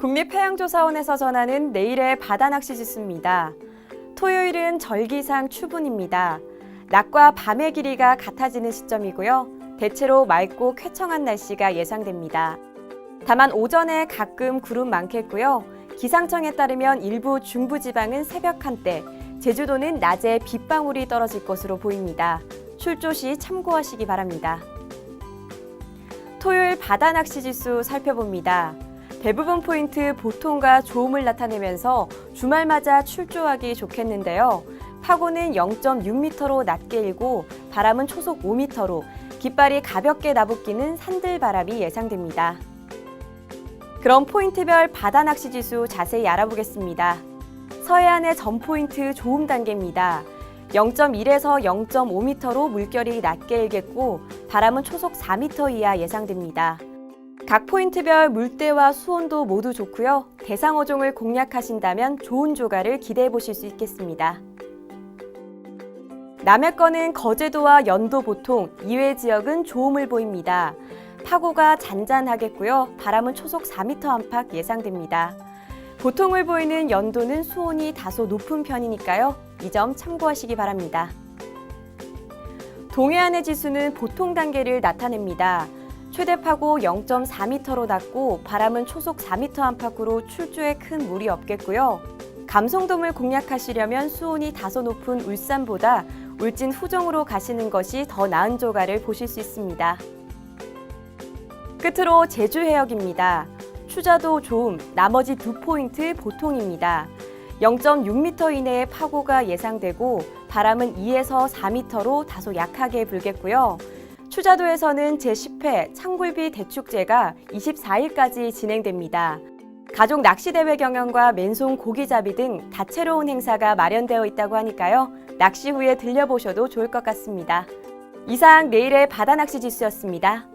국립해양조사원에서 전하는 내일의 바다낚시 지수입니다. 토요일은 절기상 추분입니다. 낮과 밤의 길이가 같아지는 시점이고요. 대체로 맑고 쾌청한 날씨가 예상됩니다. 다만 오전에 가끔 구름 많겠고요. 기상청에 따르면 일부 중부지방은 새벽 한때, 제주도는 낮에 빗방울이 떨어질 것으로 보입니다. 출조 시 참고하시기 바랍니다. 토요일 바다 낚시 지수 살펴봅니다. 대부분 포인트 보통과 좋음을 나타내면서 주말맞아 출조하기 좋겠는데요. 파고는 0.6m로 낮게 일고 바람은 초속 5m로 깃발이 가볍게 나붓기는 산들바람이 예상됩니다. 그럼 포인트별 바다 낚시 지수 자세히 알아보겠습니다. 서해안의 전 포인트 좋음 단계입니다. 0.1에서 0.5m로 물결이 낮게 일겠고 바람은 초속 4m 이하 예상됩니다. 각 포인트별 물때와 수온도 모두 좋고요. 대상 어종을 공략하신다면 좋은 조가를 기대해 보실 수 있겠습니다. 남해권은 거제도와 연도 보통, 이외 지역은 좋음을 보입니다. 파고가 잔잔하겠고요. 바람은 초속 4m 안팎 예상됩니다. 보통을 보이는 연도는 수온이 다소 높은 편이니까요. 이 점 참고하시기 바랍니다. 동해안의 지수는 보통 단계를 나타냅니다. 최대 파고 0.4m로 낮고 바람은 초속 4m 안팎으로 출조에 큰 무리 없겠고요. 감성돔을 공략하시려면 수온이 다소 높은 울산보다 울진 후정으로 가시는 것이 더 나은 조가를 보실 수 있습니다. 끝으로 제주 해역입니다. 추자도 좋음, 나머지 두 포인트 보통입니다. 0.6m 이내의 파고가 예상되고 바람은 2에서 4m로 다소 약하게 불겠고요. 추자도에서는 제10회 창굴비 대축제가 24일까지 진행됩니다. 가족 낚시대회 경연과 맨손 고기잡이 등 다채로운 행사가 마련되어 있다고 하니까요. 낚시 후에 들려보셔도 좋을 것 같습니다. 이상 내일의 바다낚시 지수였습니다.